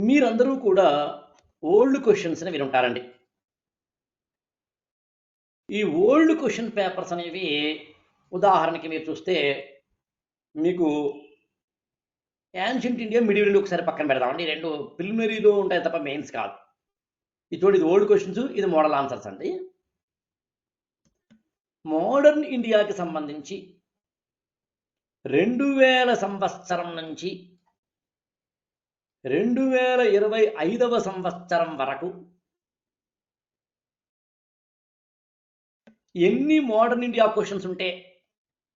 మీరందరూ కూడా ఓల్డ్ క్వశ్చన్స్ని వినుంటారండి. ఈ ఓల్డ్ క్వశ్చన్ పేపర్స్ అనేవి ఉదాహరణకి మీరు చూస్తే మీకు యాన్షియంట్ ఇండియా మిడివిల్ ఒకసారి పక్కన పెడదామండి. ఈ రెండు ప్రిలిమినరీలో ఉంటాయి తప్ప మెయిన్స్ కాదు. ఇది చూడు ఇది ఓల్డ్ క్వశ్చన్స్ ఇది మోడల్ ఆన్సర్స్ అండి. మోడర్న్ ఇండియాకి సంబంధించి రెండు వేల సంవత్సరం నుంచి రెండు వేల ఇరవై ఐదవ సంవత్సరం వరకు ఎన్ని మోడర్న్ ఇండియా క్వశ్చన్స్ ఉంటే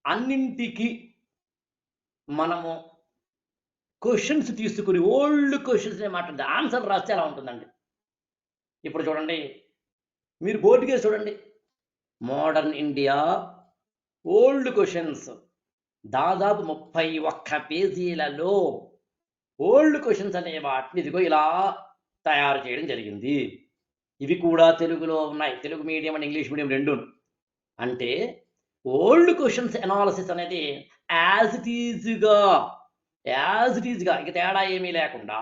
అన్నింటికి మనము క్వశ్చన్స్ తీసుకుని ఓల్డ్ క్వశ్చన్స్ మాట్లాడితే ఆన్సర్ రాస్తే ఎలా ఉంటుందండి? ఇప్పుడు చూడండి మీరు బోర్డుకే చూడండి. మోడర్న్ ఇండియా ఓల్డ్ క్వశ్చన్స్ దాదాపు ముప్పై ఒక్క పేజీలలో ఓల్డ్ క్వశ్చన్స్ అనే వాటిని ఇదిగో ఇలా తయారు చేయడం జరిగింది. ఇవి కూడా తెలుగులో ఉన్నాయి. Telugu medium and English medium రెండు. అంటే ఓల్డ్ క్వశ్చన్స్ అనాలసిస్ అనేది యాజ్ ఇట్ ఈజ్గా యాజ్ ఇట్ ఈజ్గా ఇక తేడా ఏమీ లేకుండా.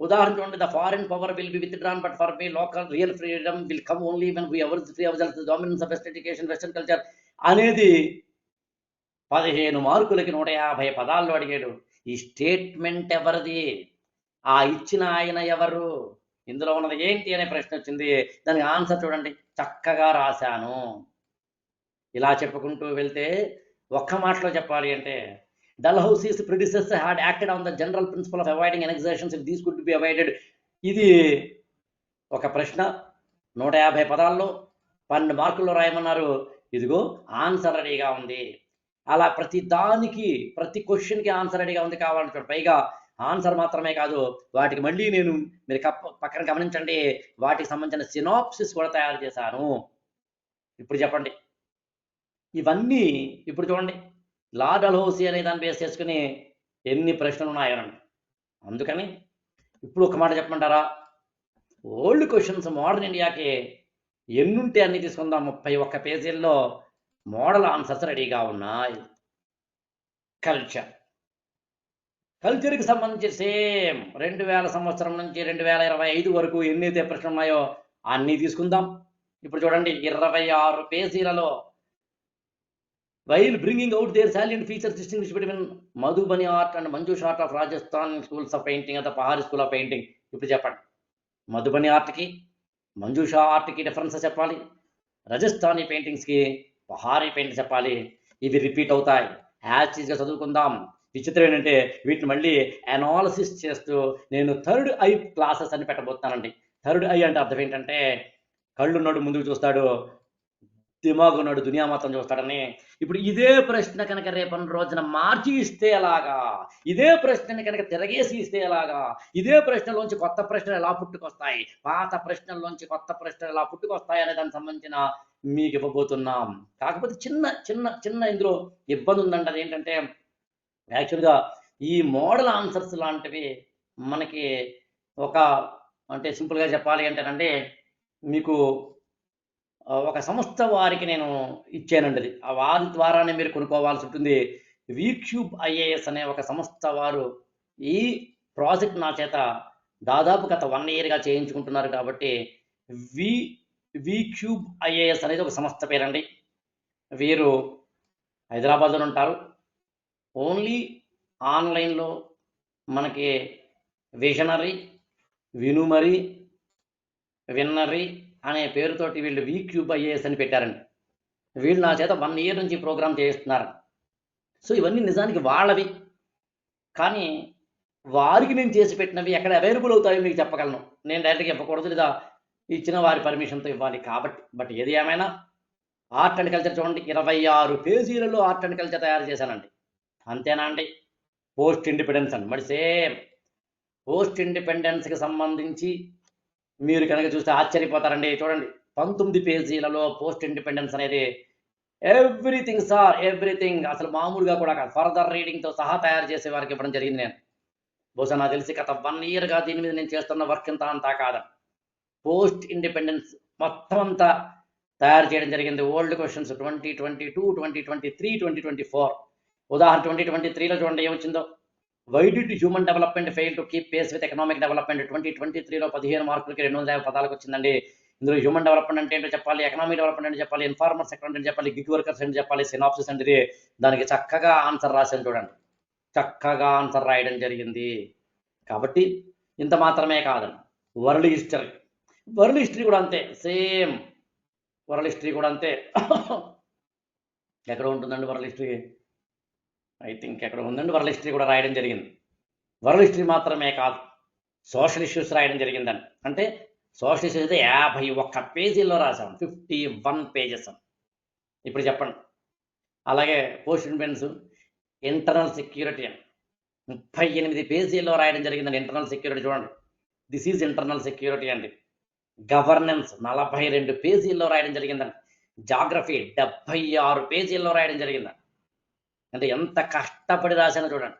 ఉదాహరణ చూడండి the foreign power will be withdrawn but for me local real freedom will come only when we ever free our dominance of west education western culture అనేది పదిహేను మార్కులకి నూట యాభై పదాల్లో అడిగాడు. ఈ స్టేట్మెంట్ ఎవరిది? ఆ ఇచ్చిన ఆయన ఎవరు? ఇందులో ఉన్నది ఏంటి అనే ప్రశ్న వచ్చింది. దానికి ఆన్సర్ చూడండి. చక్కగా రాశాను. ఇలా చెప్పుకుంటూ వెళ్తే ఒక్క మాటలో చెప్పాలి అంటే Dalhousie's predecessor had acted on the general principle of avoiding annexations if these could be avoided ఇది ఒక ప్రశ్న. నూట యాభై పదాల్లో పన్నెండు మార్కుల్లో రాయమన్నారు. ఇదిగో ఆన్సర్ రెడీగా ఉంది. అలా ప్రతి దానికి ప్రతి క్వశ్చన్కి ఆన్సర్ రెడీగా ఉంది కావాలంటే పైగా ఆన్సర్ మాత్రమే కాదు వాటికి మళ్ళీ నేను మీరు కప్ప పక్కన గమనించండి వాటికి సంబంధించిన సినాప్సిస్ కూడా తయారు చేశాను. ఇప్పుడు చెప్పండి. ఇవన్నీ ఇప్పుడు చూడండి. లా డల్హౌసీ అనే దాన్ని బేస్ చేసుకుని ఎన్ని ప్రశ్నలు ఉన్నాయనండి. అందుకని ఇప్పుడు ఒక మాట చెప్పమంటారా? ఓల్డ్ క్వశ్చన్స్ మోడర్న్ ఇండియాకి ఎన్నుంటే అన్ని తీసుకుందాం. ముప్పై ఒక్క పేజీల్లో మోడల్ ఆన్సర్స్ రెడీగా ఉన్నాయి. కల్చర్. కల్చర్కి సంబంధించి సేమ్ రెండు వేల సంవత్సరం నుంచి రెండు వేల ఇరవై ఐదు వరకు ఎన్నైతే ప్రశ్నలు ఉన్నాయో అన్నీ తీసుకుందాం. ఇప్పుడు చూడండి ఇరవై ఆరు పేజీలలో while bringing out their salient features distinguish between Madhubani art and Manjusha art of Rajasthan schools of painting అత పహారి స్కూల్ ఆఫ్ పెయింటింగ్ ఇప్పుడు చెప్పండి మధుబని ఆర్ట్కి మంజూషా ఆర్ట్కి డిఫరెన్స్ చెప్పాలి. రాజస్థానీ పెయింటింగ్స్కి భారీ పెయింట్ చెప్పాలి. ఇవి రిపీట్ అవుతాయి. యాజ్ చదువుకుందాం. విచిత్రం ఏంటంటే వీటిని మళ్ళీ అనాలసిస్ చేస్తూ నేను థర్డ్ ఐ క్లాసెస్ అని పెట్టబోతున్నానండి. థర్డ్ ఐ అంటే అర్థం ఏంటంటే కళ్ళున్నాడు ముందుకు చూస్తాడు దిమాగ్ ఉన్నాడు దునియా మొత్తం చూస్తాడని. ఇప్పుడు ఇదే ప్రశ్న కనుక రేపటి రోజున మార్చి ఇస్తే ఎలాగా? ఇదే ప్రశ్నని కనుక తిరగేసి ఇస్తే ఎలాగా? ఇదే ప్రశ్నలోంచి కొత్త ప్రశ్నలు ఎలా పుట్టుకొస్తాయి? పాత ప్రశ్నల్లోంచి కొత్త ప్రశ్నలు ఎలా పుట్టుకొస్తాయి అనే దానికి సంబంధించిన మీకు ఇవ్వబోతున్నాం. కాకపోతే చిన్న చిన్న చిన్న ఇందులో ఇబ్బంది ఉందండి. అది ఏంటంటే యాక్చువల్గా ఈ మోడల్ ఆన్సర్స్ లాంటివి మనకి ఒక అంటే సింపుల్గా చెప్పాలి అంటేనండి మీకు ఒక సంస్థ వారికి నేను ఇచ్చానండి అది వారి ద్వారానే మీరు కొనుక్కోవాల్సి ఉంటుంది. వీక్యూబ్ ఐఏఎస్ అనే ఒక సంస్థ వారు ఈ ప్రాజెక్ట్ నా చేత దాదాపు గత వన్ ఇయర్గా చేయించుకుంటున్నారు కాబట్టి వి వీక్యూబ్ ఐఏఎస్ అనేది ఒక సంస్థ పేరండి. వీరు హైదరాబాద్లో ఉంటారు. ఓన్లీ ఆన్లైన్లో మనకి విజనరీ వినుమరి విన్నరీ అనే పేరుతోటి వీళ్ళు వీక్యూబ్ ఐఏఎస్ అని పెట్టారండి. వీళ్ళు నా చేత వన్ ఇయర్ నుంచి ప్రోగ్రామ్ చేయిస్తున్నారు. సో ఇవన్నీ నిజానికి వాళ్ళవి. కానీ వారికి నేను చేసి పెట్టినవి ఎక్కడ అవైలబుల్ అవుతాయో మీకు చెప్పగలను. నేను డైరెక్ట్గా చెప్పకూడదు లేదా ఇచ్చిన వారి పర్మిషన్తో ఇవ్వాలి కాబట్టి. బట్ ఏది ఏమైనా ఆర్ట్ అండ్ కల్చర్ చూడండి. ఇరవై ఆరు పేజీలలో ఆర్ట్ అండ్ కల్చర్ తయారు చేశానండి. అంతేనా అండి? పోస్ట్ ఇండిపెండెన్స్ అండి. మరి సేమ్ పోస్ట్ ఇండిపెండెన్స్కి సంబంధించి మీరు కనుక చూస్తే ఆశ్చర్యపోతారండి. చూడండి పంతొమ్మిది పేజీలలో పోస్ట్ ఇండిపెండెన్స్ అనేది ఎవ్రీథింగ్ సార్ ఎవ్రీథింగ్ అసలు మామూలుగా కూడా ఫర్దర్ రీడింగ్తో సహా తయారు చేసే వారికి ఇవ్వడం జరిగింది నేను. బహుశా నాకు తెలిసి గత వన్ ఇయర్గా దీని మీద నేను చేస్తున్న వర్క్ ఇంత అంతా కాదు. పోస్ట్ ఇండిపెండెన్స్ మొత్తం అంతా తయారు చేయడం జరిగింది. Old questions twenty twenty two twenty twenty three twenty twenty four. ఉదాహరణ ట్వంటీ ట్వంటీ త్రీలో చూడండి ఏమొచ్చిందో. Why did human development fail to keep pace with economic development twenty twenty త్రీలో పదిహేను మార్కులకి రెండు వందల యాభై పదాలకు వచ్చిందండి. ఇందులో హ్యూమన్ డెవలప్మెంట్ అంటే ఏంటో చెప్పాలి ఎకనామిక్ డెవలప్మెంట్ అంటే చెప్పాలి ఇన్ఫార్మర్ సెక్టర్ అంటే చెప్పాలి గిగ్ వర్కర్స్ అంటే చెప్పాలి సినాప్సిస్ అంటే దానికి చక్కగా ఆన్సర్ రాశాను చూడండి. చక్కగా ఆన్సర్ రాయడం జరిగింది. కాబట్టి ఇంత మాత్రమే కాదండి వరల్డ్ హిస్టరీ వరల్డ్ హిస్టరీ కూడా అంతే. సేమ్ వరల్డ్ హిస్టరీ కూడా అంతే. ఎక్కడ ఉంటుందండి వరల్డ్ హిస్టరీ ఐ థింక్ ఎక్కడ ఉందండి? వరల్డ్ హిస్టరీ కూడా రాయడం జరిగింది. వరల్డ్ హిస్టరీ మాత్రమే కాదు సోషల్ ఇష్యూస్ రాయడం జరిగిందండి. అంటే సోషల్ ఇష్యూస్ అయితే యాభై ఒక్క పేజీల్లో రాసాం ఫిఫ్టీ వన్ పేజెస్ ఇప్పుడు చెప్పండి. అలాగే పోస్ట్ డిఫెన్స్ ఇంటర్నల్ సెక్యూరిటీ ముప్పై ఎనిమిది పేజీల్లో రాయడం జరిగిందండి ఇంటర్నల్ సెక్యూరిటీ చూడండి. దిస్ ఈజ్ ఇంటర్నల్ సెక్యూరిటీ అండి. గవర్నెన్స్ నలభై రెండు పేజీల్లో రాయడం జరిగిందండి. జాగ్రఫీ డెబ్బై ఆరు పేజీల్లో రాయడం జరిగిందండి. అంటే ఎంత కష్టపడి రాశానో చూడండి.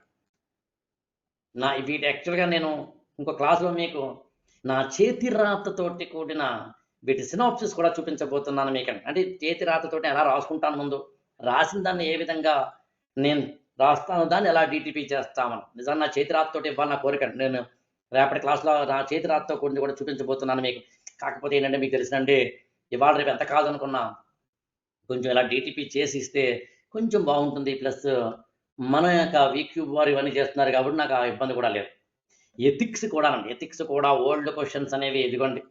నా వీటి యాక్చువల్గా నేను ఇంకో క్లాస్లో మీకు నా చేతి రాతతోటి కూడిన వీటి సినాప్సిస్ కూడా చూపించబోతున్నాను మీకు అంటే చేతి రాతతోటి ఎలా రాసుకుంటాను ముందు రాసిన దాన్ని ఏ విధంగా నేను రాస్తాను దాన్ని ఎలా డిటిపి చేస్తామని. నిజంగా నా చేతి రాతతోటి ఇవ్వాలి నా కోరిక. నేను రేపటి క్లాస్లో నా చేతి రాతతో కూడింది కూడా చూపించబోతున్నాను మీకు. కాకపోతే ఏంటంటే మీకు తెలిసినండి ఇవాళ రేపు ఎంత కాదనుకున్నా కొంచెం ఇలా డిటిపి చేసి ఇస్తే కొంచెం బాగుంటుంది. ప్లస్ మన యొక్క వీక్యూబ్ వారు ఇవన్నీ చేస్తున్నారు కాబట్టి నాకు ఆ ఇబ్బంది కూడా లేదు. ఎథిక్స్ కూడా అండి. ఎథిక్స్ కూడా ఓల్డ్ క్వశ్చన్స్ అనేవి ఇదిగోండి.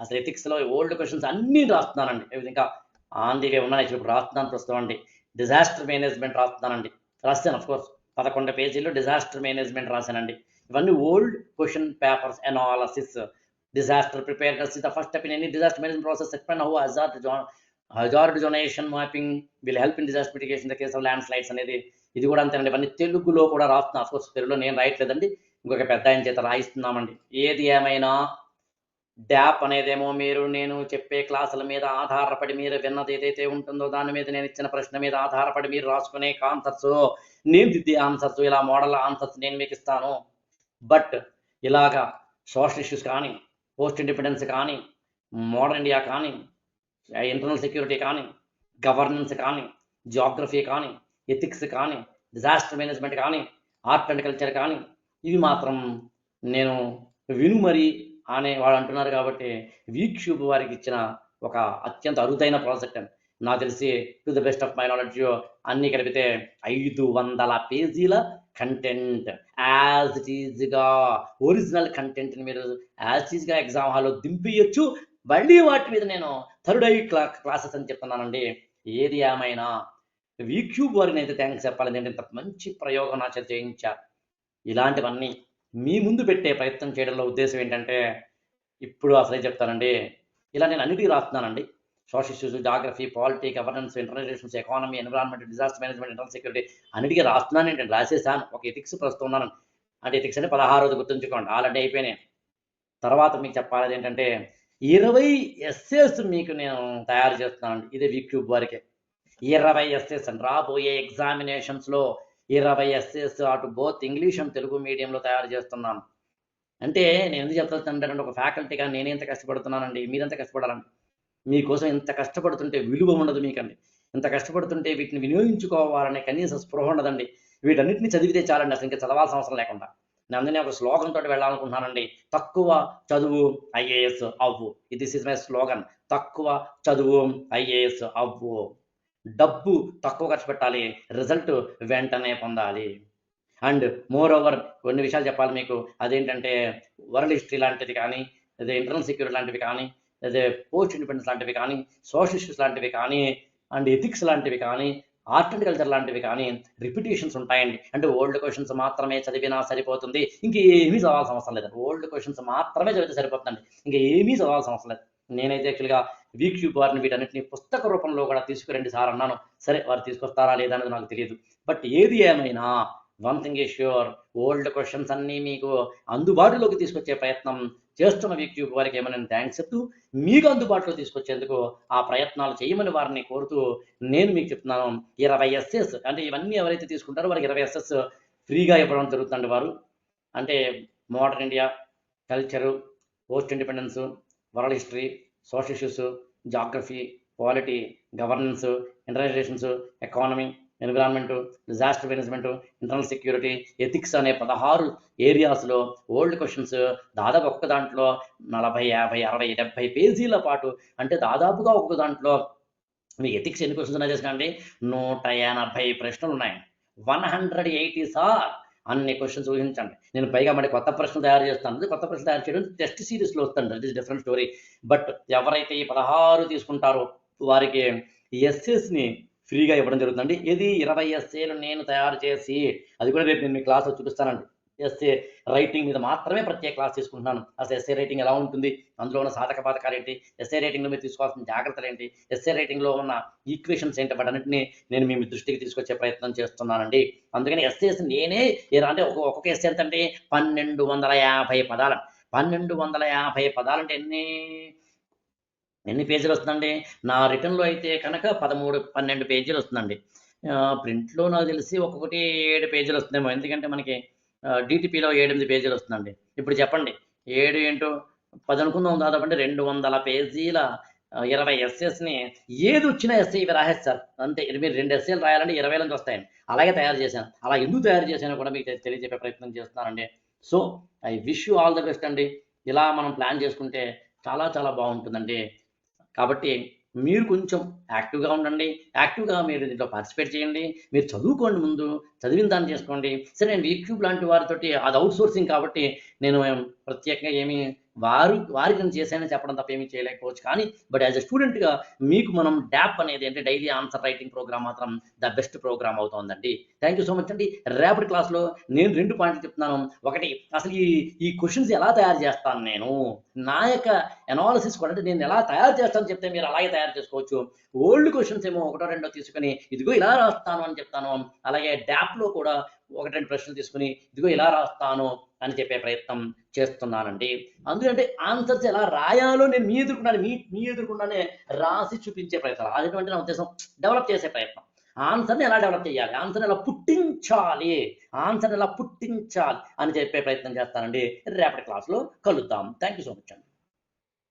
అసలు ఎథిక్స్లో ఓల్డ్ క్వశ్చన్స్ అన్నీ రాస్తున్నానండి. ఇంకా విధంగా ఉన్నాయి ఇప్పుడు రాస్తున్నాను ప్రస్తుతం అండి. డిజాస్టర్ మేనేజ్మెంట్ రాస్తున్నానండి. రాస్తాను కోర్స్ పదకొండు పేజీల్లో డిజాస్టర్ మేనేజ్మెంట్ రాశానండి. ఇవన్నీ old question papers analysis disaster preparedness the first step in any disaster management process explain how hazard hazard zonation mapping will help in disaster mitigation the case of landslides అనేది ఇది కూడా అంతేనండి. ఇవన్నీ తెలుగులో కూడా రాస్తున్నాను అఫ్కోర్స్ తెలుగులో నేను రాయట్లేదండి. ఇంకొక పెద్ద ఆయన చేత రాయిస్తున్నామండి. ఏది ఏమైనా డ్యాప్ అనేదేమో మీరు నేను చెప్పే క్లాసుల మీద ఆధారపడి మీరు విన్నది ఏదైతే ఉంటుందో దాని మీద నేను ఇచ్చిన ప్రశ్న మీద ఆధారపడి మీరు రాసుకునే ఆన్సర్స్ నేను దిద్దే ఆన్సర్స్ ఇలా మోడల్ ఆన్సర్స్ నేను మీకు ఇస్తాను. బట్ ఇలాగా సోషల్ ఇష్యూస్ కానీ పోస్ట్ ఇండిపెండెన్స్ కానీ మోడర్న్ ఇండియా కానీ ఇంటర్నల్ సెక్యూరిటీ కానీ గవర్నెన్స్ కానీ జియోగ్రఫీ కానీ ఎథిక్స్ కానీ డిజాస్టర్ మేనేజ్మెంట్ కానీ ఆర్ట్ అండ్ కల్చర్ కానీ ఇవి మాత్రం నేను విను మరి అనే వాళ్ళు అంటున్నారు కాబట్టి వీక్షూబ్ వారికి ఇచ్చిన ఒక అత్యంత అరుదైన ప్రాజెక్ట్ అని నాకు తెలిసి to the best of my knowledge అన్నీ కలిపితే ఐదు వందల పేజీల కంటెంట్ యాజ్ ఇట్ ఈజ్గా ఒరిజినల్ కంటెంట్ని మీరు యాజ్ ఈజ్గా ఎగ్జామ్ హాల్లో దింపియచ్చు. మళ్ళీ వాటి మీద నేను థర్డ్ ఐ క్లా క్లాసెస్ అని చెప్తున్నానండి. ఏది ఏమైనా వీక్యూబ్ వారిని అయితే థ్యాంక్స్ చెప్పాలి. ఇంత మంచి ప్రయోగం నా చేత చేయించారు ఇలాంటివన్నీ మీ ముందు పెట్టే ప్రయత్నం చేయడంలో ఉద్దేశం ఏంటంటే ఇప్పుడు అసలే చెప్తానండి. ఇలా నేను అన్నిటికీ రాస్తున్నానండి. Social issues geography polity governance internal relations economy environment disaster management internal security అన్నిటికీ రాస్తున్నాను. నేను రాసేసాను. ఒక ఎథిక్స్ ప్రస్తుతం ఉన్నాను. అంటే ఎథిక్స్ అంటే పదహారు రోజు గుర్తుంచుకోండి. ఆల్రెడీ అయిపోయినాయి. తర్వాత మీకు చెప్పాలి ఏంటంటే ఇరవై ఎస్ఏస్ మీకు నేను తయారు చేస్తున్నాను ఇది విక్యూబ్ వరకే. ఇరవై ఎస్ఎస్ అని రాబోయే ఎగ్జామినేషన్స్లో ఇరవై ఎస్ఎస్ అటు బోత్ ఇంగ్లీష్ అండ్ తెలుగు మీడియంలో తయారు చేస్తున్నాను. అంటే నేను ఎందుకు చెప్తానంటే ఒక ఫ్యాకల్టీగా నేను ఎంత కష్టపడుతున్నానండి. మీరెంత కష్టపడాలండి? మీకోసం ఇంత కష్టపడుతుంటే విలువ ఉండదు మీకండి. ఇంత కష్టపడుతుంటే వీటిని వినియోగించుకోవాలనే కనీస స్పృహ ఉండదండి. వీటన్నిటిని చదివితే చాలండి. అసలు ఇంకా చదవాల్సిన అవసరం లేకుండా. అందుకనే ఒక స్లోగన్తో వెళ్ళాలనుకుంటున్నానండి. తక్కువ చదువు ఐఏఎస్ అవ్వు. ఇది ఇస్ మై స్లోగన్. తక్కువ చదువు ఐఏఎస్ అవ్వు. డబ్బు తక్కువ ఖర్చు పెట్టాలి. రిజల్ట్ వెంటనే పొందాలి. అండ్ మోర్ ఓవర్ కొన్ని విషయాలు చెప్పాలి మీకు. అదేంటంటే వరల్డ్ హిస్టరీ లాంటిది కానీ అదే ఇంటర్నల్ సెక్యూరిటీ లాంటివి కానీ అదే పోస్ట్ ఇండిపెండెన్స్ లాంటివి కానీ సోషల్ ఇష్యూస్ లాంటివి కానీ అండ్ ఎథిక్స్ లాంటివి కానీ ఆర్ట్ అండ్ కల్చర్ లాంటివి కానీ రిపిటేషన్స్ ఉంటాయండి. అంటే ఓల్డ్ క్వశ్చన్స్ మాత్రమే చదివినా సరిపోతుంది. ఇంకేమీ చదవాల్సిన అవసరం లేదు. ఓల్డ్ క్వశ్చన్స్ మాత్రమే చదివితే సరిపోతుందండి. ఇంకా ఏమీ చదవాల్సిన అవసరం లేదు. నేనైతే యాక్చువల్గా వీక్యూబ్ వారిని వీటన్నిటిని పుస్తక రూపంలో కూడా తీసుకురండి సార్ అన్నాను. సరే వారు తీసుకొస్తారా లేదా అనేది నాకు తెలియదు బట్ ఏది ఏమైనా వన్ థింగ్ ఈ ష్యూర్ ఓల్డ్ క్వశ్చన్స్ అన్నీ మీకు అందుబాటులోకి తీసుకొచ్చే ప్రయత్నం చేస్తున్న వ్యక్తి వారికి ఏమైనా థ్యాంక్స్ చెప్తూ మీకు అందుబాటులో తీసుకొచ్చేందుకు ఆ ప్రయత్నాలు చేయమని వారిని కోరుతూ నేను మీకు చెప్తున్నాను. ఇరవై ఎస్ఎస్ అంటే ఇవన్నీ ఎవరైతే తీసుకుంటారో వారికి ఇరవై ఎస్ఎస్ ఫ్రీగా ఇవ్వడం జరుగుతుంది వారు. అంటే modern India culture post independence world history social issues geography polity governance internal relations economy environment disaster management internal security ethics అనే పదహారు ఏరియాస్లో ఓల్డ్ క్వశ్చన్స్ దాదాపు ఒక్క దాంట్లో నలభై యాభై అరవై డెబ్బై పేజీల పాటు అంటే దాదాపుగా ఒక్క దాంట్లో మీ ఎథిక్స్ ఎన్ని క్వశ్చన్స్ ఉన్నాయి తెలుసుకోండి నూట ఎనభై ప్రశ్నలు ఉన్నాయి. One hundred eighty sir. అన్ని క్వశ్చన్స్ ఊహించండి. నేను పైగా మరి కొత్త ప్రశ్నలు తయారు చేస్తాను. కొత్త ప్రశ్నలు తయారు చేయడం టెస్ట్ సిరీస్లో వస్తాను that is different story but ఎవరైతే ఈ పదహారు తీసుకుంటారో వారికి ఎస్ఎస్ని ఫ్రీగా ఇవ్వడం జరుగుతుందండి. ఇది ఇరవై ఎస్ఏలు నేను తయారు చేసి అది కూడా రేపు నేను మీ క్లాస్లో చూపిస్తానండి. ఎస్ఏ రైటింగ్ మీద మాత్రమే ప్రత్యేక క్లాస్ తీసుకుంటున్నాను. అసలు ఎస్ఏ రైటింగ్ ఎలా ఉంటుంది? అందులో ఉన్న సాధక బాధకాలు ఏంటి? ఎస్ఏ రైటింగ్లో మీరు తీసుకోవాల్సిన జాగ్రత్తలు ఏంటి? ఎస్ఏ రైటింగ్లో ఉన్న ఈక్వేషన్స్ ఏంటి? వాటన్నిటిని నేను మీ దృష్టికి తీసుకొచ్చే ప్రయత్నం చేస్తున్నానండి. అందుకని ఎస్ఏస్ నేనే అంటే ఒక్కొక్క ఒక్కొక్క ఎస్ఏ ఎంత అంటే పన్నెండు వందల యాభై పదాలు. పన్నెండు వందల యాభై పదాలు అంటే ఎన్ని? ఎన్ని పేజీలు వస్తుందండి? నా రిటర్న్లో అయితే కనుక పదమూడు పన్నెండు పేజీలు వస్తుందండి. ప్రింట్లో నాకు తెలిసి ఒక్కొక్కటి ఏడు పేజీలు వస్తుందేమో. ఎందుకంటే మనకి డిటిపిలో ఎనిమిది పేజీలు వస్తుందండి. ఇప్పుడు చెప్పండి ఏడు ఏంటో పది అనుకుందాం. దాదాపు అంటే రెండు వందల పేజీల ఇరవై ఎస్ఎస్ని ఏది వచ్చినా ఎస్ఏ ఇవి రాసేస్తారు. అంతే మీరు రెండు ఎస్ఏలు రాయాలంటే ఇరవై నుంచి వస్తాయండి. అలాగే తయారు చేశాను. అలా ఎందుకు తయారు చేశానో కూడా మీకు తెలియజెప్పే ప్రయత్నం చేస్తున్నానండి. So I wish you all the best అండి. ఇలా మనం ప్లాన్ చేసుకుంటే చాలా చాలా బాగుంటుందండి. కాబట్టి మీరు కొంచెం యాక్టివ్గా ఉండండి. యాక్టివ్గా మీరు దీంట్లో పార్టిసిపేట్ చేయండి. మీరు చదువుకోండి ముందు చదివిన దాన్ని చేసుకోండి. సరే నేను యూట్యూబ్ లాంటి వారితోటి అది అవుట్ సోర్సింగ్ కాబట్టి నేను ప్రత్యేకంగా ఏమీ వారు వారికి నేను చేశానని చెప్పడం తప్ప ఏమీ చేయలేకపోవచ్చు. కానీ బట్ యాజ్ ఎ స్టూడెంట్గా మీకు మనం డ్యాప్ అనేది అంటే డైలీ ఆన్సర్ రైటింగ్ ప్రోగ్రామ్ మాత్రం ద బెస్ట్ ప్రోగ్రామ్ అవుతుందండి. థ్యాంక్ యూ సో మచ్ అండి. రేపటి క్లాస్లో నేను రెండు పాయింట్లు చెప్తున్నాను. ఒకటి అసలు ఈ ఈ క్వశ్చన్స్ ఎలా తయారు చేస్తాను నేను? నా యొక్క అనాలిసిస్ కూడా అంటే నేను ఎలా తయారు చేస్తాను చెప్తే మీరు అలాగే తయారు చేసుకోవచ్చు. ఓల్డ్ క్వశ్చన్స్ ఏమో ఒకటో రెండో తీసుకుని ఇదిగో ఇలా రాస్తాను అని చెప్తాను. అలాగే డ్యాప్లో కూడా ఒకటి రెండు ప్రశ్నలు తీసుకుని ఇదిగో ఇలా రాస్తాను. అని చెప్పే ప్రయత్నం చేస్తున్నానండి. అందుకంటే ఆన్సర్స్ ఎలా రాయాలో నేను మీ ఎదుర్కొన్నాను మీ మీ ఎదుర్కొన్నానే రాసి చూపించే ప్రయత్నం. అదేంటంటే నా ఉద్దేశం. డెవలప్ చేసే ప్రయత్నం. ఆన్సర్ని ఎలా డెవలప్ చేయాలి? ఆన్సర్ని ఎలా పుట్టించాలి? ఆన్సర్ని ఎలా పుట్టించాలి? అని చెప్పే ప్రయత్నం చేస్తానండి. రేపటి క్లాస్లో కలుద్దాం. థ్యాంక్ యూ సో మచ్ అండి.